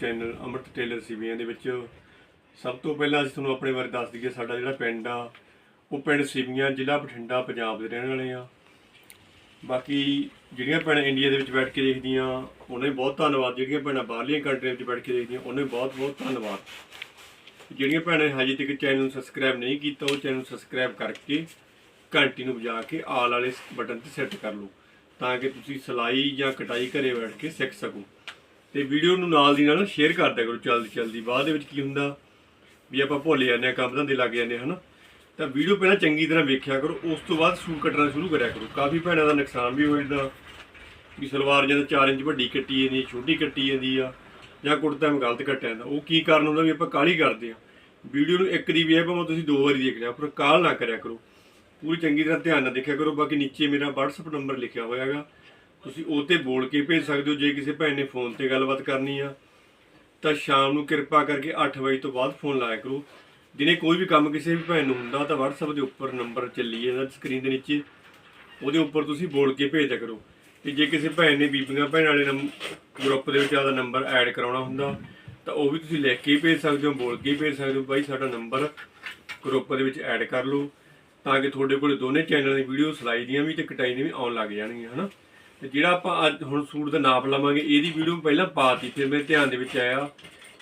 Channel ਅਮਰਤ tailor ਸੀਵੀਆਂ ਦੇ ਵਿੱਚ। ਸਭ ਤੋਂ ਪਹਿਲਾਂ ਅਸੀਂ ਤੁਹਾਨੂੰ ਆਪਣੇ ਬਾਰੇ ਦੱਸ ਦਈਏ, ਸਾਡਾ ਜਿਹੜਾ ਪਿੰਡ ਆ, ਉਹ ਪਿੰਡ ਸੀਵੀਆਂ, ਜ਼ਿਲ੍ਹਾ ਬਠਿੰਡਾ, ਪੰਜਾਬ ਦੇ ਰਹਿਣ ਵਾਲੇ ਆ। ਬਾਕੀ ਜਿਹੜੀਆਂ ਭੈਣਾਂ ਇੰਡੀਆ ਦੇ ਵਿੱਚ ਬੈਠ ਕੇ ਦੇਖਦੀਆਂ, ਉਹਨਾਂ ਵੀ ਬਹੁਤ ਧੰਨਵਾਦ। ਜਿਹੜੀਆਂ ਭੈਣਾਂ ਬਾਹਰਲੀਆਂ ਕੰਟਰੀਆਂ ਵਿੱਚ ਬੈਠ ਕੇ ਦੇਖਦੀਆਂ, ਉਹਨਾਂ ਵੀ ਬਹੁਤ ਬਹੁਤ ਧੰਨਵਾਦ। ਜਿਹੜੀਆਂ ਭੈਣਾਂ ਨੇ ਹਜੇ ਤੱਕ ਚੈਨਲ ਨੂੰ ਸਬਸਕ੍ਰਾਈਬ ਨਹੀਂ ਕੀਤਾ, ਉਹ ਚੈਨਲ ਨੂੰ ਸਬਸਕ੍ਰਾਈਬ ਕਰਕੇ ਘੰਟੀ ਨੂੰ ਵਜਾ ਕੇ ਆਲ ਵਾਲੇ ਬਟਨ ਤੇ ਸੈੱਟ ਕਰ ਲਓ, ਤਾਂ ਕਿ ਤੁਸੀਂ ਸਿਲਾਈ ਜਾਂ ਕਟਾਈ ਘਰੇ ਬੈਠ ਕੇ ਸਿੱਖ ਸਕੋ। ਤੇ ਵੀਡੀਓ ਨੂੰ ਨਾਲ ਦੀ ਨਾਲ ਸ਼ੇਅਰ ਕਰ ਦਿਆ ਕਰੋ ਜਲਦੀ ਜਲਦੀ ਬਾਅਦ ਦੇ ਵਿੱਚ ਕੀ ਹੁੰਦਾ? ਵੀ ਆਪਾਂ ਭੁੱਲ ਜਾਂਦੇ ਆ ਕੰਮ ਧੰਦੇ ਲੱਗ ਜਾਂਦੇ ਆ, ਹਨਾ? ਤਾਂ ਵੀਡੀਓ ਪਹਿਲਾਂ ਚੰਗੀ ਤਰ੍ਹਾਂ ਵੇਖਿਆ ਕਰੋ ਉਸ ਤੋਂ ਬਾਅਦ ਸੂਟ ਕੱਟਣਾ ਸ਼ੁਰੂ ਕਰਿਆ ਕਰੋ। ਕਾਫੀ ਭੈਣਾਂ ਦਾ ਨੁਕਸਾਨ ਵੀ ਹੋ ਜਾਂਦਾ। ਵੀ ਸਲਵਾਰ ਜਦੋਂ 4 ਇੰਚ ਵੱਡੀ ਕੱਟੀ ਜਾਂਦੀ ਛੋਟੀ ਕੱਟੀ ਜਾਂਦੀ ਆ ਜਾਂ ਕੁੜਤਾ ਮੈਂ ਗਲਤ ਕੱਟਿਆ ਜਾਂਦਾ। ਉਹ ਕੀ ਕਾਰਨ ਹੁੰਦਾ ਵੀ ਆਪਾਂ ਕਾਹਲੀ ਕਰਦੇ ਆ ਵੀਡੀਓ ਨੂੰ ਇੱਕ ਦੀ ਵੀ ਹੈ ਭਾਵੇਂ ਤੁਸੀਂ ਦੋ ਵਾਰੀ ਦੇਖ ਲਿਆ ਪਰ ਕਾਹਲ ਨਾ ਕਰਿਆ ਕਰੋ। ਪੂਰੀ ਚੰਗੀ ਤਰ੍ਹਾਂ ਧਿਆਨ ਨਾਲ ਦੇਖਿਆ ਕਰੋ। ਬਾਕੀ ਨੀਚੇ ਮੇਰਾ WhatsApp ਨੰਬਰ ਲਿਖਿਆ ਹੋਇਆ ਹੈਗਾ। ਤੁਸੀਂ ਉਹ ਤੇ ਬੋਲ ਕੇ ਭੇਜ ਸਕਦੇ ਹੋ, ਜੇ ਕਿਸੇ ਭੈਣ ਨੇ ਫੋਨ ਤੇ ਗੱਲਬਾਤ ਕਰਨੀ ਆ, ਤਾਂ ਸ਼ਾਮ ਨੂੰ ਕਿਰਪਾ ਕਰਕੇ 8 ਵਜੇ ਤੋਂ ਬਾਅਦ ਫੋਨ ਲਾਇਆ ਕਰੋ। ਦਿਨੇ ਕੋਈ ਵੀ ਕੰਮ ਕਿਸੇ ਵੀ ਭੈਣ ਨੂੰ ਹੁੰਦਾ, ਤਾਂ WhatsApp ਦੇ ਉੱਪਰ ਨੰਬਰ ਚੱਲੀ ਜਾਂਦਾ ਸਕਰੀਨ ਦੇ ਨੀਚੇ, ਉਹਦੇ ਉੱਪਰ ਤੁਸੀਂ ਬੋਲ ਕੇ ਭੇਜ ਦਿਆ ਕਰੋ। ਤੇ ਜੇ ਕਿਸੇ ਭੈਣ ਨੇ ਬੀਬੀਆਂ, ਭੈਣ ਵਾਲੇ ਨੰਬ- ਗਰੁੱਪ ਦੇ ਵਿੱਚ ਆਦਾ ਨੰਬਰ ਐਡ ਕਰਾਉਣਾ ਹੁੰਦਾ, ਤਾਂ ਉਹ ਵੀ ਤੁਸੀਂ ਲਿਖ ਕੇ ਭੇਜ ਸਕਦੇ ਹੋ, ਬੋਲ ਕੇ ਭੇਜ ਸਕਦੇ ਹੋ, ਬਾਈ ਸਾਡਾ ਨੰਬਰ ਗਰੁੱਪ ਦੇ ਵਿੱਚ ਐਡ ਕਰ ਲਓ, ਤਾਂ ਕਿ ਤੁਹਾਡੇ ਕੋਲ ਦੋਨੇ ਚੈਨਲ ਦੀ ਵੀਡੀਓ ਸਿਲਾਈ ਦੀਆਂ ਵੀ ਤੇ ਕਟਾਈ ਦੀਆਂ ਵੀ ਆਉਣ ਲੱਗ ਜਾਣਗੀਆਂ, ਹਨਾ? ਤੇ ਜਿਹੜਾ ਆਪਾਂ ਅੱਜ ਹੁਣ ਸੂਟ ਦਾ ਨਾਪ ਲਵਾਂਗੇ, ਇਹਦੀ ਵੀਡੀਓ ਪਹਿਲਾਂ ਪਾਤੀ, ਫਿਰ ਮੇਰੇ ਧਿਆਨ ਦੇ ਵਿੱਚ ਆਇਆ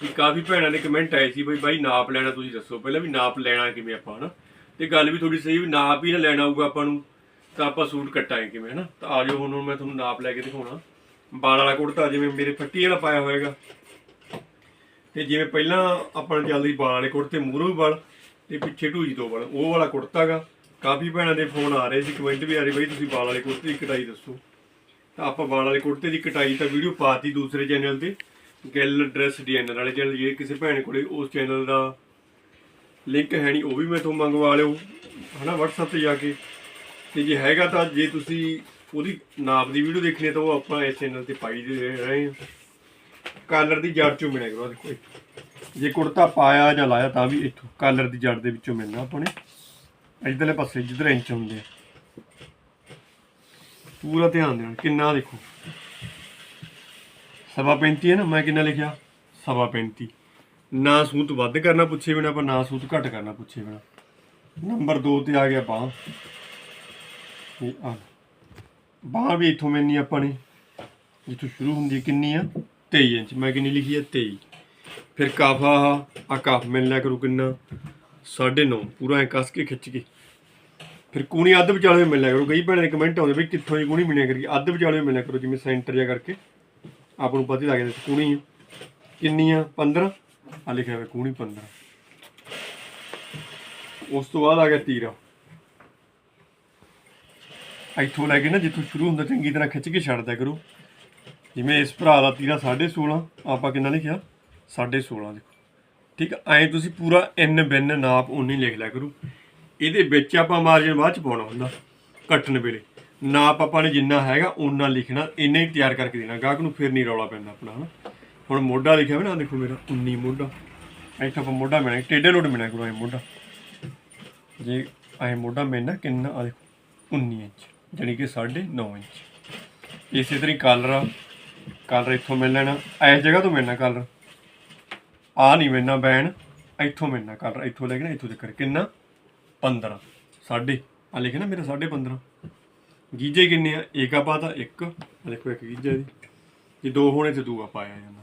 ਕਿ ਕਾਫੀ ਭੈਣਾਂ ਦੇ ਕਮੈਂਟ ਆਏ ਸੀ ਬਈ, ਬਾਈ, ਨਾਪ ਲੈਣਾ ਤੁਸੀਂ ਦੱਸੋ ਪਹਿਲਾਂ ਵੀ ਨਾਪ ਲੈਣਾ ਕਿਵੇਂ ਆਪਾਂ, ਹਨਾ? ਤੇ ਗੱਲ ਵੀ ਥੋੜੀ ਸਹੀ ਵੀ ਨਾਪ ਹੀ ਨਾ ਲੈਣਾ ਆਊਗਾ ਆਪਾਂ ਨੂੰ, ਤਾਂ ਆਪਾਂ ਸੂਟ ਕੱਟਾਂਗੇ ਕਿਵੇਂ, ਹਨਾ? ਤਾਂ ਆ ਜਾਓ, ਹੁਣ ਹੁਣ ਮੈਂ ਤੁਹਾਨੂੰ ਨਾਪ ਲੈ ਕੇ ਦਿਖਾਉਣਾ। ਬਾਲ ਵਾਲਾ ਕੁੜਤਾ ਜਿਵੇਂ ਮੇਰੇ ਫੱਟੀ ਵਾਲਾ ਪਾਇਆ ਹੋਏਗਾ। ਤੇ ਜਿਵੇਂ ਪਹਿਲਾਂ ਆਪਾਂ ਨੂੰ ਚੱਲਦੀ ਬਾਲ ਵਾਲੇ ਕੁੜਤੇ, ਮੂਹਰੋਂ ਵੀ ਬਾਲ ਤੇ ਪਿੱਛੇ ਢੂਜੀ ਦੋ ਬਾਲ, ਉਹ ਵਾਲਾ ਕੁੜਤਾ ਗਾ ਕਾਫੀ ਭੈਣਾਂ ਦੇ ਫੋਨ ਆ ਰਹੇ ਸੀ ਕਮੈਂਟ ਵੀ ਆ ਰਹੇ, ਬਈ, ਤੁਸੀਂ ਬਾਲ ਵਾਲੇ ਕੁੜਤੇ ਦੀ ਕਟਾਈ ਦੱਸੋ। ਆਪਾਂ ਬਾਲ ਵਾਲੇ ਕੁੜਤੇ ਦੀ ਕਟਾਈ ਤਾਂ ਵੀਡੀਓ ਪਾਤੀ ਦੂਸਰੇ ਚੈਨਲ ਤੇ, ਗਿੱਲ ਡਰੈਸ ਡਿਜ਼ਾਈਨਰ ਵਾਲੇ ਚੈਨਲ, ਜੇ ਕਿਸੇ ਭੈਣ ਕੋਲੇ ਉਸ ਚੈਨਲ ਦਾ ਲਿੰਕ ਹੈ ਨਹੀਂ, ਉਹ ਵੀ ਮੈਂ ਤੋਂ ਮੰਗਵਾ ਲਿਓ, ਹਨਾ, WhatsApp ਤੇ ਜਾ ਕੇ। ਤੇ ਜੇ ਹੈਗਾ ਤਾਂ ਜੇ ਤੁਸੀਂ ਉਹਦੀ ਨਾਪ ਦੀ ਵੀਡੀਓ ਦੇਖਣੀ ਤਾਂ ਉਹ ਆਪਾਂ ਇਸ ਚੈਨਲ ਤੇ ਪਾਈ ਦੇ ਰਹੇ ਹਾਂ। ਕਾਲਰ ਦੀ ਜੜ ਚੋਂ ਮਿਲਿਆ ਕਰੋ, ਆਹ ਦੇਖੋ ਜੇ ਕੁੜਤਾ ਪਾਇਆ ਜਾਂ ਲਾਇਆ ਤਾਂ ਵੀ ਇੱਥੋਂ ਕਾਲਰ ਦੀ ਜੜ ਦੇ ਵਿੱਚੋਂ ਮਿਲਣਾ ਆਪਾਂ ਨੇ। ਇਧਰਲੇ ਪਾਸੇ ਜਿੱਧਰ ਇੰਚ ਹੁੰਦੇ ਆ। ਪੂਰਾ ਧਿਆਨ ਦੇਣਾ, ਕਿੰਨਾ ਦੇਖੋ। ਸਵਾ 35 ਹੈ ਨਾ, ਮੈਂ ਕਿੰਨਾ ਲਿਖਿਆ? ਸਵਾ 35 ਨਾ ਸੂਤ ਵੱਧ ਕਰਨਾ ਪੁੱਛੇ ਬਿਨਾ ਪਰ ਨਾ ਸੂਤ ਘੱਟ ਕਰਨਾ ਪੁੱਛੇ ਬਿਨਾ। ਨੰਬਰ 2 ਤੇ ਆ ਗਿਆ ਬਾਹ। ਇਹ ਆ। ਬਾਹ ਵੀ ਇੱਥੋਂ ਮੈਨੀ ਆਪਾਂ ਨੇ। ਜਿੱਥੋਂ ਸ਼ੁਰੂ ਹੁੰਦੀ ਹੈ ਕਿੰਨੀ ਆ? 23 ਇੰਚ। ਮੈਂ ਕਿੰਨੀ ਲਿਖੀ ਆ? 23 ਫਿਰ ਕਾਫਾ ਆ ਕਾਫ ਮਿਲ ਲਿਆ ਕਰੂ ਕਿੰਨਾ? 9.5 ਪੂਰਾ ਐ ਕੱਸ ਕੇ ਖਿੱਚ ਕੇ। ਫਿਰ ਕੂਣੀ ਅੱਧ ਵਿਚਾਲੇ ਮਿਲਣਾ ਕਰੋ। ਕਈ ਭੈਣਾਂ ਦੇ ਕਮੈਂਟ ਆਉਂਦੇ ਵੀ ਕਿੱਥੋਂ ਦੀ ਕੂਣੀ ਮਿਲਿਆ ਕਰੀ ਅੱਧ ਵਿਚਾਲੇ ਮਿਲਿਆ ਕਰੋ, ਜਿਵੇਂ ਸੈਂਟਰ ਜਿਹਾ ਕਰਕੇ। ਆਪ ਨੂੰ ਪਤਾ ਹੀ ਲੱਗ ਜਾਂਦਾ ਕੂਣੀ ਕਿੰਨੀ ਆ 15 ਆ ਲਿਖਿਆ ਹੋਇਆ ਕੂਣੀ 15 ਉਸ ਤੋਂ ਬਾਅਦ ਆ ਗਿਆ ਤੀਰਾ। ਇੱਥੋਂ ਲੈ ਕੇ ਨਾ, ਜਿੱਥੋਂ ਸ਼ੁਰੂ ਹੁੰਦਾ, ਚੰਗੀ ਤਰ੍ਹਾਂ ਖਿੱਚ ਕੇ ਛੱਡਦਾ ਕਰੋ। ਜਿਵੇਂ ਇਸ ਭਰਾ ਦਾ ਤੀਰਾ 16.5 ਆਪਾਂ ਕਿੰਨਾ ਲਿਖਿਆ? 16.5 ਦੇਖੋ ਠੀਕ ਐ ਤੁਸੀਂ ਪੂਰਾ ਇਨ ਬਿਨ ਨਾਪ ਉਨੀ ਲਿਖ ਲਿਆ ਕਰੋ। ਇਹਦੇ ਵਿੱਚ ਆਪਾਂ ਮਾਰਜਨ ਬਾਅਦ ਚ ਪਾਉਣਾ ਹੁੰਦਾ ਕੱਟਣ ਵੇਲੇ ਨਾਪ ਆਪਾਂ ਨੇ ਜਿੰਨਾ ਹੈਗਾ ਉਨਾ ਲਿਖਣਾ, ਇੰਨਾ ਹੀ ਤਿਆਰ ਕਰਕੇ ਦੇਣਾ। ਗਾਹਕ ਨੂੰ ਫਿਰ ਨਹੀਂ ਰੌਲਾ ਪੈਂਦਾ ਆਪਣਾ, ਹਨਾ? ਹੁਣ ਮੋਢਾ ਲਿਖਿਆ ਹੋਇਆ ਨਾ ਦੇਖੋ ਮੇਰਾ 19 ਮੋਢਾ। ਇੱਥੇ ਆਪਾਂ ਮੋਢਾ ਮਿਲਣਾ ਟੇਡੇ ਲੋਡ ਮਿਲਣਾ ਕਰੋ ਐ ਮੋਢਾ। ਜੇ ਐ ਮੋਢਾ ਮਿਲਣਾ ਕਿੰਨਾ ਆ ਦੇਖੋ 19 ਇੰਚ, ਜਾਣੀ ਕਿ 9.5 ਇੰਚ। ਇਸੇ ਤਰ੍ਹਾਂ ਕਾਲਰ ਕਲਰ ਆ। ਕਲਰ ਇੱਥੋਂ ਮਿਲ ਲੈਣਾ, ਇਸ ਜਗ੍ਹਾ ਤੋਂ ਮਿਲਣਾ ਕਾਲਰ ਆ ਨਹੀਂ ਮਿਲਣਾ ਬੈਨ ਇੱਥੋਂ ਮਿਲਣਾ ਕਾਲਰ ਇੱਥੋਂ ਲੈ ਕੇ ਨਾ, ਇੱਥੋਂ ਤੱਕ ਕਿੰਨਾ? 15 ਸਾਢੇ ਆ ਲਿਖੇ ਨਾ ਮੇਰਾ ਸਾਢੇ 15 ਗੀਜੇ ਕਿੰਨੇ ਆ? ਇੱਕ ਆ ਪਾਤਾ ਇੱਕ। ਆ ਦੇਖੋ ਇੱਕ ਗੀਜਾ ਜੀ। ਜੇ ਦੋ ਹੋਣੇ ਤੇ ਦੂਆ ਪਾਇਆ ਜਾਂਦਾ।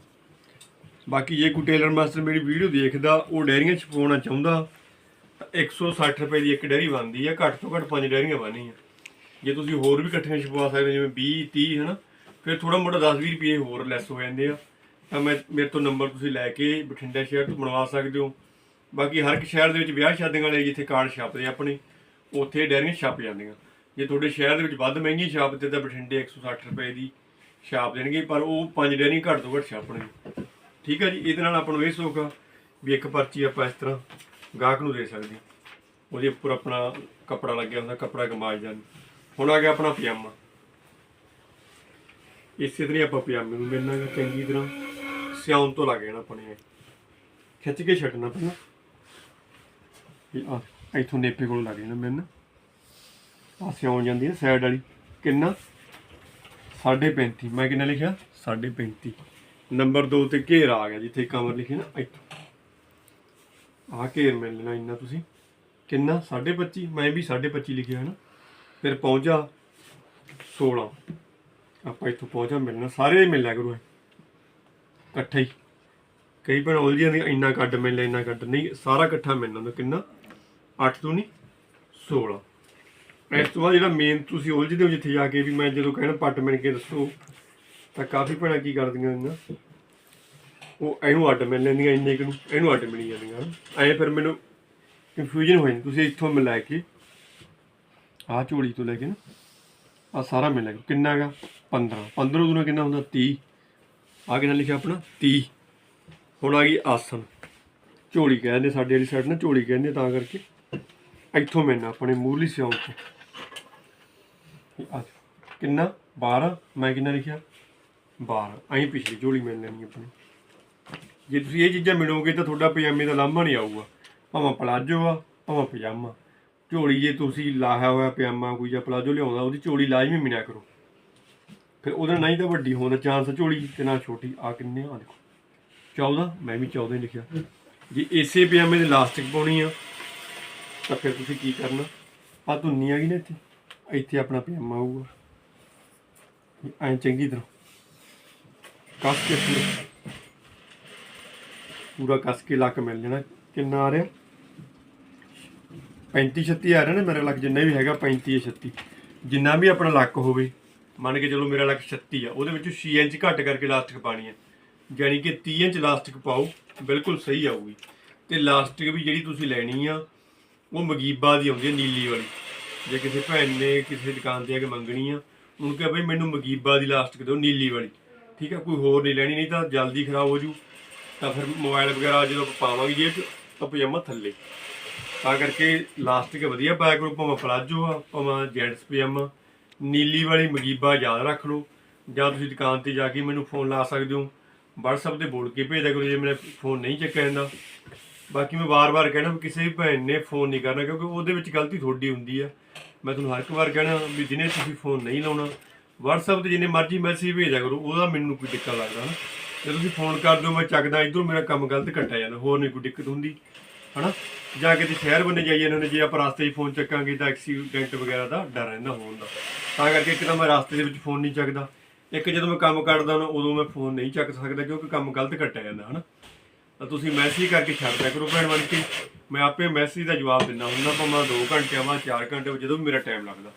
ਬਾਕੀ ਜੇ ਕੋਈ ਟੇਲਰ ਮਾਸਟਰ ਮੇਰੀ ਵੀਡੀਓ ਦੇਖਦਾ ਉਹ ਡੈਰੀਆਂ ਛਪਾਉਣਾ ਚਾਹੁੰਦਾ ਤਾਂ 160 ਰੁਪਏ ਦੀ ਇੱਕ ਡੈਰੀ ਬਣਦੀ ਆ। ਘੱਟ ਤੋਂ ਘੱਟ ਪੰਜ ਡੈਰੀਆਂ ਬਣਨੀਆਂ। ਜੇ ਤੁਸੀਂ ਹੋਰ ਵੀ ਇਕੱਠੀਆਂ ਛਪਵਾ ਸਕਦੇ ਹੋ, ਜਿਵੇਂ 20 30 ਹਨਾ ਫਿਰ ਥੋੜਾ ਮੋਟਾ 10 20 ਰੁਪਏ ਹੋਰ ਲੈਸ ਹੋ ਜਾਂਦੇ ਆ। ਤਾਂ ਮੈਂ ਮੇਰੇ ਤੋਂ ਨੰਬਰ ਤੁਸੀਂ ਲੈ ਕੇ ਬਠਿੰਡਾ ਸ਼ਹਿਰ ਤੋਂ ਬਣਵਾ ਸਕਦੇ ਹੋ। ਬਾਕੀ ਹਰ ਇੱਕ ਸ਼ਹਿਰ ਦੇ ਵਿੱਚ ਵਿਆਹ ਸ਼ਾਦੀਆਂ ਵਾਲੇ ਜਿੱਥੇ ਕਾਰਡ ਛਾਪਦੇ ਆਪਣੇ, ਉੱਥੇ ਡੈਰੀਆਂ ਛਪ ਜਾਂਦੀਆਂ। ਜੇ ਤੁਹਾਡੇ ਸ਼ਹਿਰ ਦੇ ਵਿੱਚ ਵੱਧ ਮਹਿੰਗੀ ਛਾਪ ਛਾਪਦੇ ਤਾਂ ਬਠਿੰਡੇ 160 ਰੁਪਏ ਦੀ ਛਾਪ ਦੇਣਗੇ, ਪਰ ਉਹ ਪੰਜ ਡੈਰੀਆਂ ਘੱਟ ਤੋਂ ਘੱਟ ਛਾਪਣਗੇ। ਠੀਕ ਹੈ ਜੀ, ਇਹਦੇ ਨਾਲ ਆਪਾਂ ਨੂੰ ਇਹ ਸੁੱਖ ਵੀ ਇੱਕ ਪਰਚੀ ਆਪਾਂ ਇਸ ਤਰ੍ਹਾਂ ਗਾਹਕ ਨੂੰ ਦੇ ਸਕਦੇ ਉਹਦੇ ਉੱਪਰ ਆਪਣਾ ਕੱਪੜਾ ਲੱਗਿਆ ਹੁੰਦਾ, ਕੱਪੜਾ ਕਮਾਜ ਜਾਣ ਹੁਣ ਆ ਗਿਆ ਆਪਣਾ ਪਜਾਮਾ। ਇਸੇ ਤਰ੍ਹਾਂ ਹੀ ਆਪਾਂ ਪਜਾਮੇ ਨੂੰ ਮਿਲਣਾ ਚੰਗੀ ਤਰ੍ਹਾਂ। ਸਿਆਉਣ ਤੋਂ ਲੱਗ ਜਾਣਾ ਆਪਣੇ ਖਿੱਚ ਕੇ ਛੱਡਣਾ ਪਹਿਲਾਂ। ਇਹ ਆ, ਇੱਥੋਂ ਨੇਪੇ ਕੋਲ ਲੱਗ ਜਾਣਾ ਮਿਲਣਾ ਆ ਸਿਉਂ ਜਾਂਦੀ ਹੈ ਸਾਈਡ ਵਾਲੀ। ਕਿੰਨਾ? 35.5 ਮੈਂ ਕਿੰਨਾ ਲਿਖਿਆ? 35.5 ਨੰਬਰ 2 ਤੇ ਘੇਰ ਆ ਗਿਆ ਜਿੱਥੇ ਕਮਰ ਲਿਖੇ ਨਾ, ਇੱਥੋਂ। ਆਹ ਘੇਰ ਮਿਲ ਲੈਣਾ ਇੰਨਾ ਤੁਸੀਂ। ਕਿੰਨਾ? 25.5 ਮੈਂ ਵੀ 25.5 ਲਿਖਿਆ ਹੈ ਨਾ। ਫਿਰ ਪਹੁੰਚਾ 16 ਆਪਾਂ ਇੱਥੋਂ ਪਹੁੰਚਾ ਮਿਲਣਾ ਸਾਰੇ ਹੀ ਮਿਲਿਆ ਕਰੂ ਇਹ। ਇਕੱਠਾ ਹੀ। ਕਈ ਭੈਣਾਂ ਉਲਝੀਆਂ ਨੇ ਇੰਨਾ ਕੱਢ ਮਿਲਣਾ ਇੰਨਾ ਕੱਢ ਨਹੀਂ, ਸਾਰਾ ਇਕੱਠਾ ਮਿਲਣਾ ਹੁੰਦਾ। ਕਿੰਨਾ? 8 ਤੋਂ ਨਹੀਂ 16 ਇਸ ਤੋਂ ਬਾਅਦ ਜਿਹੜਾ ਮੇਨ ਤੁਸੀਂ ਉਲਝਦੇ ਹੋ ਜਿੱਥੇ ਜਾ ਕੇ ਵੀ ਮੈਂ ਜਦੋਂ ਕਹਿਣਾ ਪੱਟ ਮਿਲ ਕੇ ਦੱਸੋ, ਤਾਂ ਕਾਫੀ ਭੈਣਾਂ ਕੀ ਕਰਦੀਆਂ ਨੇ ਉਹ ਇਹਨੂੰ ਅੱਡ ਮਿਲ ਲੈਂਦੀਆਂ, ਇੰਨੇ ਕੁ ਨੂੰ ਇਹਨੂੰ ਅੱਡ ਮਿਲੀ ਜਾਂਦੀਆਂ ਐ ਫਿਰ ਮੈਨੂੰ ਕਨਫਿਊਜ਼ਨ ਹੋ ਜਾਂਦੀ, ਤੁਸੀਂ ਇੱਥੋਂ ਮਿਲਾ ਕੇ ਆਹ ਝੋਲੀ ਤੋਂ ਲੈ ਕੇ ਨਾ ਆ ਸਾਰਾ ਮਿਲ ਗਿਆ। ਕਿੰਨਾ ਹੈਗਾ? 15 15 ਦੂਣਾ ਕਿੰਨਾ ਹੁੰਦਾ? 30 ਆ ਕਿੰਨਾ ਲਿਖਿਆ ਆਪਣਾ? 30 ਹੁਣ ਆ ਗਈ ਆਸਨ ਝੋਲੀ ਕਹਿੰਦੇ ਸਾਡੇ ਵਾਲੀ ਸਾਈਡ ਨਾ, ਝੋਲੀ ਕਹਿੰਦੇ ਤਾਂ ਕਰਕੇ। ਇੱਥੋਂ ਮਿਲਣਾ, ਆਪਣੇ ਮੂਰਲੀ ਸਿਆਉਂ ਤੋਂ ਆ ਜਾਓ। ਕਿੰਨਾ? 12 ਮੈਂ ਕਿੰਨਾ ਲਿਖਿਆ? 12 ਐਂ ਪਿਛਲੀ ਝੋਲੀ ਮਿਲ ਲੈਣੀ ਆਪਣੀ। ਜੇ ਤੁਸੀਂ ਇਹ ਚੀਜ਼ਾਂ ਮਿਲੋਗੇ ਤਾਂ ਤੁਹਾਡਾ ਪਜਾਮੇ ਦਾ ਲਾਂਭਾ ਨਹੀਂ ਆਊਗਾ। ਭਾਵੇਂ ਪਲਾਜੋ ਆ, ਭਾਵੇਂ ਪਜਾਮਾ। ਝੋਲੀ ਜੇ ਤੁਸੀਂ ਲਾਇਆ ਹੋਇਆ ਪਜਾਮਾ ਕੋਈ ਜਾਂ ਪਲਾਜੋ ਲਿਆਉਂਦਾ, ਉਹਦੀ ਝੋਲੀ ਲਾਜ਼ਮੀ ਮਿਲਿਆ ਕਰੋ। ਫਿਰ ਉਹਦਾ ਹੀ ਤਾਂ ਵੱਡੀ ਹੋਣ ਦਾ ਚਾਂਸ ਝੋਲੀ ਤੇ ਨਾ ਛੋਟੀ। ਆ ਕਿੰਨੇ ਆ ਦੇਖੋ। 14 ਮੈਂ ਵੀ 14 ਹੀ ਲਿਖਿਆ। ਜੇ ਇਸੇ ਪਜਾਮੇ ਦੇ ਲਾਸਟਿਕ ਪਾਉਣੀ ਆ ਤਾਂ ਫਿਰ ਤੁਸੀਂ ਕੀ ਕਰਨਾ? ਆ ਧੁੰਨੀ ਆ ਗਈ ਨਾ ਇੱਥੇ। ਇੱਥੇ ਆਪਣਾ ਪਜਾਮਾ ਆਊਗਾ ਐਂ ਚੰਗੀ ਤਰ੍ਹਾਂ ਕੱਸ ਕੇ ਪੂਰਾ ਕੱਸ ਕੇ ਲੱਕ ਮਿਲ ਜਾਣਾ। ਕਿੰਨਾ ਆ ਰਿਹਾ? 35 36 ਆ ਰਿਹਾ ਨਾ ਮੇਰਾ ਲੱਕ ਜਿੰਨਾ ਵੀ ਹੈਗਾ 35 36 ਜਿੰਨਾ ਵੀ ਆਪਣਾ ਲੱਕ ਹੋਵੇ, ਮੰਨ ਕੇ ਚਲੋ ਮੇਰਾ ਲੱਕ 36 ਆ। ਉਹਦੇ ਵਿੱਚੋਂ 6 ਇੰਚ ਘੱਟ ਕਰਕੇ ਲਾਸਟਿਕ ਪਾਣੀ ਹੈ ਯਾਨੀ ਕਿ 30 ਇੰਚ ਲਾਸਟਿਕ ਪਾਓ, ਬਿਲਕੁਲ ਸਹੀ ਆਊਗੀ। ਤੇ ਲਾਸਟਿਕ ਵੀ ਜਿਹੜੀ ਤੁਸੀਂ ਲੈਣੀ ਆ ਉਹ ਮਗੀਬਾ ਦੀ ਆਉਂਦੀ ਹੈ ਨੀਲੀ ਵਾਲੀ। ਜੇ ਕਿਸੇ ਭੈਣ ਨੇ ਕਿਸੇ ਦੁਕਾਨ ਤੇ ਆ ਕੇ ਮੰਗਣੀ ਆ, ਉਹਨੂੰ ਕਹੇ ਬਈ ਮੈਨੂੰ ਮਗੀਬਾ ਦੀ ਲਾਸਟਿਕ ਦਿਓ, ਨੀਲੀ ਵਾਲੀ। ਠੀਕ ਆ, ਕੋਈ ਹੋਰ ਨਹੀਂ ਲੈਣੀ, ਨਹੀਂ ਤਾਂ ਜਲਦੀ ਖਰਾਬ ਹੋ ਜੂ। ਤਾਂ ਫਿਰ ਮੋਬਾਈਲ ਵਗੈਰਾ ਜਦੋਂ ਆਪਾਂ ਪਾਵਾਂਗੇ ਜੇ ਤਾਂ ਪਜਾਮਾ ਥੱਲੇ। ਤਾਂ ਕਰਕੇ ਲਾਸਟਿਕ ਵਧੀਆ ਪਾਇਆ ਕਰੋ ਭਾਵੇਂ ਪਲਾਜੋ ਆ, ਭਾਵੇਂ ਜੈਂਟਸ ਪਜਾਮਾ, ਨੀਲੀ ਵਾਲੀ ਮਗੀਬਾ ਯਾਦ ਰੱਖ ਲਓ। ਜਾਂ ਤੁਸੀਂ ਦੁਕਾਨ ਤੇ ਜਾ ਕੇ ਮੈਨੂੰ ਫੋਨ ਲਾ ਸਕਦੇ ਹੋ। WhatsApp ਤੇ ਬੋਲ ਕੇ ਭੇਜ ਦਿਆ ਕਰੋ, ਜੇ ਮੇਰਾ ਫੋਨ ਨਹੀਂ ਚੱਕਿਆ ਜਾਂਦਾ। ਬਾਕੀ ਮੈਂ ਵਾਰ-ਵਾਰ ਕਹਿਣਾ ਵੀ ਕਿਸੇ ਵੀ ਭੈਣ ਨੇ ਫੋਨ ਨਹੀਂ ਕਰਨਾ ਕਿਉਂਕਿ ਉਹਦੇ ਵਿੱਚ ਗਲਤੀ ਤੁਹਾਡੀ ਹੁੰਦੀ ਆ। ਮੈਂ ਤੁਹਾਨੂੰ ਹਰ ਇੱਕ ਵਾਰ ਕਹਿਣਾ ਵੀ ਜਿਹਨੇ ਤੁਸੀਂ ਫੋਨ ਨਹੀਂ ਲਾਉਣਾ, WhatsApp ਤੇ ਜਿੰਨੇ ਮਰਜ਼ੀ ਮੈਸੇਜ ਭੇਜਿਆ ਕਰੋ, ਉਹਦਾ ਮੈਨੂੰ ਕੋਈ ਦਿੱਕਤ ਲੱਗਦਾ ਨਾ। ਜੇ ਤੁਸੀਂ ਫੋਨ ਕਰ ਦਿਓ, ਮੈਂ ਚੱਕਦਾ ਇਧਰੋਂ, ਮੇਰਾ ਕੰਮ ਗਲਤ ਕੱਟਿਆ ਜਾਂਦਾ, ਹੋਰ ਨਹੀਂ ਕੋਈ ਦਿੱਕਤ ਹੁੰਦੀ, ਹਨਾ? ਜਾਂ ਕਿਤੇ ਸ਼ਹਿਰ ਬੰਨੇ ਜਾਈਏ ਇਹਨਾਂ ਨੇ, ਜੇ ਆਪਾਂ ਰਸਤੇ 'ਚ ਫੋਨ ਚੱਕਾਂਗੇ ਤਾਂ ਐਕਸੀਡੈਂਟ ਵਗੈਰਾ ਦਾ ਡਰ ਰਹਿੰਦਾ ਹੋਣ ਦਾ। ਤਾਂ ਕਰਕੇ ਇੱਕ ਤਾਂ ਮੈਂ ਰਸਤੇ ਦੇ ਵਿੱਚ ਫੋਨ ਨਹੀਂ ਚੱਕਦਾ, ਇੱਕ ਜਦੋਂ ਮੈਂ ਕੰਮ ਕਰਦਾ ਨਾ ਉਦੋਂ ਮੈਂ ਫੋਨ ਨਹੀਂ ਚੱਕ ਸਕਦਾ ਕਿਉਂਕਿ ਕੰਮ ਗਲਤ ਕੱਟਿਆ ਜਾਂਦਾ, ਹਨਾ? ਤਾਂ ਤੁਸੀਂ ਮੈਸੇਜ ਕਰਕੇ ਛੱਡ ਦਿਆ ਕਰੋ ਭੈਣ ਬਣ ਕੇ। ਮੈਂ ਆਪੇ ਮੈਸੇਜ ਦਾ ਜਵਾਬ ਦਿੰਦਾ ਹੁੰਦਾ ਭਾਵੇਂ 2 ਘੰਟੇ ਆਵਾਂ 4 ਘੰਟੇ ਜਦੋਂ ਵੀ ਮੇਰਾ ਟਾਈਮ ਲੱਗਦਾ।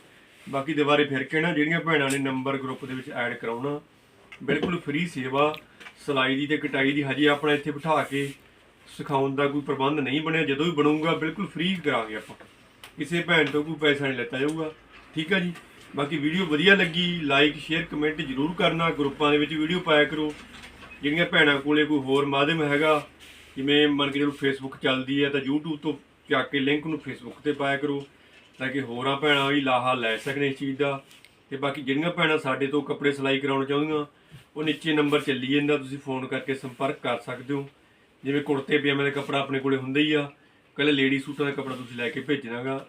ਬਾਕੀ ਦੁਬਾਰੇ ਫਿਰ ਕਹਿਣਾ, ਜਿਹੜੀਆਂ ਭੈਣਾਂ ਨੇ ਨੰਬਰ ਗਰੁੱਪ ਦੇ ਵਿੱਚ ਐਡ ਕਰਾਉਣਾ, ਬਿਲਕੁਲ ਫ੍ਰੀ ਸੇਵਾ, ਸਿਲਾਈ ਦੀ ਤੇ ਕਟਾਈ ਦੀ, ਹਜੇ ਆਪਣਾ ਇੱਥੇ ਬਿਠਾ ਕੇ ਸਿਖਾਉਣ ਦਾ ਕੋਈ ਪ੍ਰਬੰਧ ਨਹੀਂ ਬਣਿਆ। ਜਦੋਂ ਵੀ ਬਣੂਗਾ, ਬਿਲਕੁਲ ਫ੍ਰੀ ਕਰਾਂਗੇ ਆਪਾਂ। ਕਿਸੇ ਭੈਣ ਤੋਂ ਕੋਈ ਪੈਸਾ ਨਹੀਂ ਲੈਤਾ ਜਾਊਗਾ। ਠੀਕ ਆ ਜੀ? ਬਾਕੀ ਵੀਡੀਓ ਵਧੀਆ ਲੱਗੀ ਲਾਈਕ ਸ਼ੇਅਰ ਕਮੈਂਟ ਜ਼ਰੂਰ ਕਰਨਾ। ਗਰੁੱਪਾਂ ਦੇ ਵਿੱਚ ਵੀਡੀਓ ਪਾਇਆ ਕਰੋ। ਜਿਹੜੀਆਂ ਭੈਣਾਂ ਕੋਲੇ ਕੋਈ ਹੋਰ ਮਾਧਿਅਮ ਹੈਗਾ, ਜਿਵੇਂ ਮੰਨ ਕੇ ਜਦੋਂ ਫੇਸਬੁੱਕ ਚੱਲਦੀ ਹੈ ਤਾਂ YouTube ਤੋਂ ਚੱਕ ਕੇ ਲਿੰਕ ਨੂੰ ਫੇਸਬੁੱਕ ਤੇ ਪਾਇਆ ਕਰੋ, ਤਾਂ ਕਿ ਹੋਰਾਂ ਭੈਣਾਂ ਵੀ ਲਾਹਾ ਲੈ ਸਕਣ ਇਸ ਚੀਜ਼ ਦਾ। ਤੇ ਬਾਕੀ ਜਿਹੜੀਆਂ ਭੈਣਾਂ ਸਾਡੇ ਤੋਂ ਕੱਪੜੇ ਸਿਲਾਈ ਕਰਾਉਣਾ ਚਾਹੁੰਦੀਆਂ, ਉਹ ਨੀਚੇ ਨੰਬਰ ਚੱਲੀ ਜਾਂਦਾ, ਤੁਸੀਂ ਫੋਨ ਕਰਕੇ ਸੰਪਰਕ ਕਰ ਸਕਦੇ ਹੋ। ਜਿਵੇਂ ਕੁੜਤੇ ਪਜਾਮੇ ਦਾ ਕੱਪੜਾ ਆਪਣੇ ਕੋਲੇ ਹੁੰਦਾ ਹੀ ਆ, ਕੱਲੇ ਲੇਡੀ ਸੂਟਾਂ ਦਾ ਕੱਪੜਾ ਤੁਸੀਂ ਲੈ ਕੇ ਭੇਜਣਾਗਾ,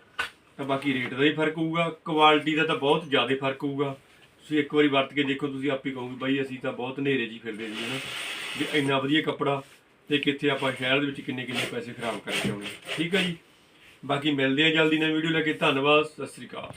ਤਾਂ ਬਾਕੀ ਰੇਟ ਦਾ ਹੀ ਫ਼ਰਕ ਹੋਊਗਾ ਕੁਆਲਿਟੀ ਦਾ ਤਾਂ ਬਹੁਤ ਜ਼ਿਆਦਾ ਫ਼ਰਕ ਹੋਊਗਾ। ਤੁਸੀਂ ਇੱਕ ਵਾਰੀ ਵਰਤ ਕੇ ਦੇਖੋ, ਤੁਸੀਂ ਆਪ ਹੀ ਕਹੋਗੇ, ਬਾਈ ਅਸੀਂ ਤਾਂ ਬਹੁਤ ਹਨੇਰੇ ਜੀ ਫਿਰਦੇ ਜੀ ਹਨਾ? ਜੇ ਇੰਨਾ ਵਧੀਆ ਕੱਪੜਾ ਤੇ ਕਿੱਥੇ ਆਪਾਂ ਸ਼ਹਿਰ ਦੇ ਵਿੱਚ ਕਿੰਨੇ ਕਿੰਨੇ ਪੈਸੇ ਖਰਾਬ ਕਰਕੇ ਆਉਣੇ ਠੀਕ ਹੈ ਜੀ? ਬਾਕੀ ਮਿਲਦੇ ਆ ਜਲਦੀ ਨਵੀਂ ਵੀਡੀਓ ਲੈ ਕੇ। ਧੰਨਵਾਦ, ਸਤਿ ਸ੍ਰੀ ਅਕਾਲ।